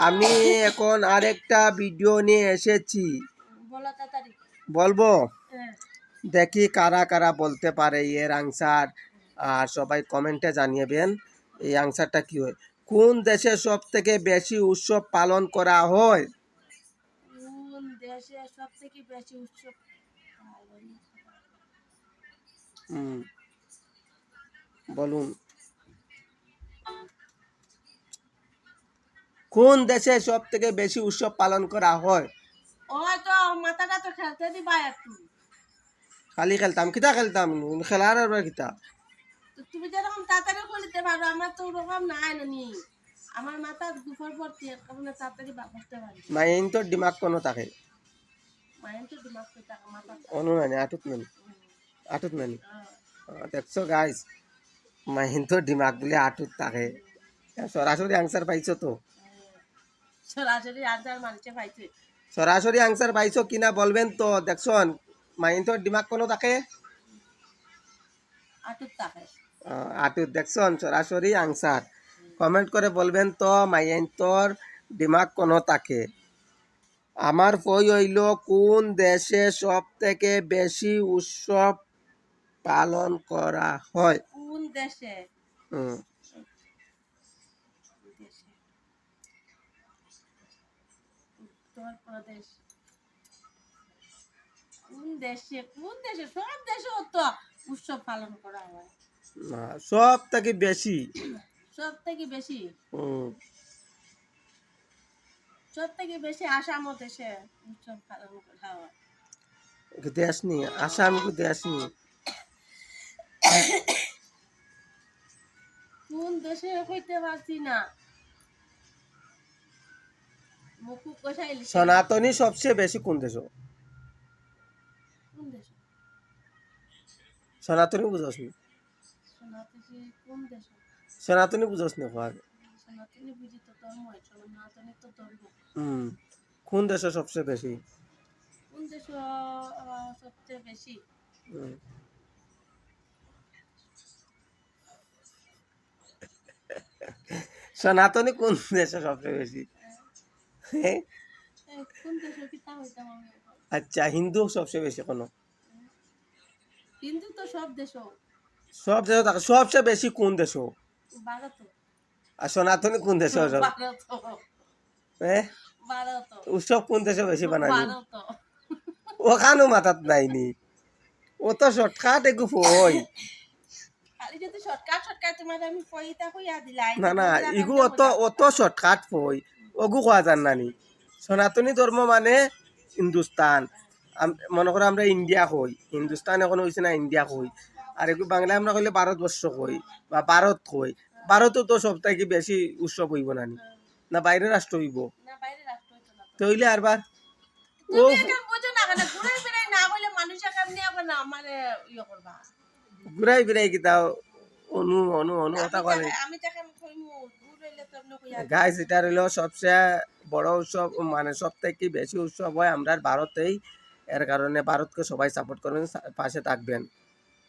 আমি এখন আরেকটা ভিডিও নিয়ে এসেছি। বলব? হ্যাঁ। দেখি কারা কারা বলতে পারে এর আনসার আর সবাই কমেন্টে জানিয়েবেন এই আনসারটা কি হয়। কোন দেশে সব থেকে বেশি উৎসব পালন করা হয়? কোন দেশে সব থেকে বেশি উৎসব পালন করা হয়? হুম, বলুন। কোন দেশে সব থেকে বেশি উৎসব পালন করা হয়? ওই তো মাথাটা তো খেলতে দিবা একটু। খালি খেলতাম কিতা খেলতাম? খেলার আর কিতা? তুমি যেরকম তাড়াতাড়ি করতে পারো আমার তো ওরকম নাই নি। আমার মাথা দুপুর ভর্তি এর কারণে তাড়াতাড়ি পারি। মাইন তো দিমাগ কোনো থাকে তো মাথা অনু নানি আটুত নানি আটুত নানি। দেখছ গাইস মাইন তো দিমাগ বলে আটুত থাকে। সরাসরি আনসার পাইছো তো। সরাসরি আনসার মানুষে পাইছে সরাসরি আনসার পাইছো কিনা বলবেন তো দেখছ মাইন তো দিমাগ কোনো থাকে? আটুত দেখছ সরাসরি আনসার কমেন্ট করে বলবেন তো মাইন তোর দিমাগ কোনো থাকে? আমার বই হইল কোন দেশে সব থেকে বেশি উৎসব পালন করা হয়? কোন দেশে? হুম উত্তর প্রদেশ। কোন দেশে? কোন দেশে? সব দেশে তো উৎসব পালন করা হয়। না, সব থেকে বেশি। সব থেকে বেশি? সব থেকে বেশি আসাম দেশে উৎসব পালন করা হয়। দেশ নি আসাম দেশ নি কোন দেশে কইতে পারছি না। সনাতনী সবচেয়ে বেশি কোন দেশ? সনাতনী বুঝোস নি? সনাতনী বুঝোস নি হুম কোন দেশে সবচেয়ে বেশি কোন দেশ সবচেয়ে বেশি সনাতনী কোন দেশে সবচেয়ে বেশি আচ্ছা হিন্দু সবচেয়ে বেশি কোনো? হিন্দু তো সব দেশ সব দেশ থাকে সবচেয়ে বেশি কোন দেশ আর সনাতনী কোন দেশ ভারত। হ্যাঁ উৎসব কোন দেশে বেশি বানানি? ওখানো মাথাত নাইনি। ও তো শর্টকাট একু ফই না না ইগু অত অত শর্টকাট ফই ওগু কোয়া জান নানি। সনাতনী ধর্ম মানে হিন্দুস্তান। মনে করো আমরা ইন্ডিয়া কই। হিন্দুস্তান এখন হয়েছে না ইন্ডিয়া কই। আর এগু বাংলায় আমরা কইলে ভারতবর্ষ কই বা ভারত কই। ভারতও তো সব থেকে বেশি উৎসব হইব নানি। না বাইরে রাষ্ট্র হইব। হইলে আরবার ও ঘুরাই ফিরাই কিতা অনু অনু অনু কথা করে আমি গাইস এটা হলো সবচেয়ে বড় উৎসব মানে সব থেকে বেশি উৎসব হয় আমরা ভারতেই। এর কারণে ভারতকে সবাই সাপোর্ট করবেন পাশে থাকবেন।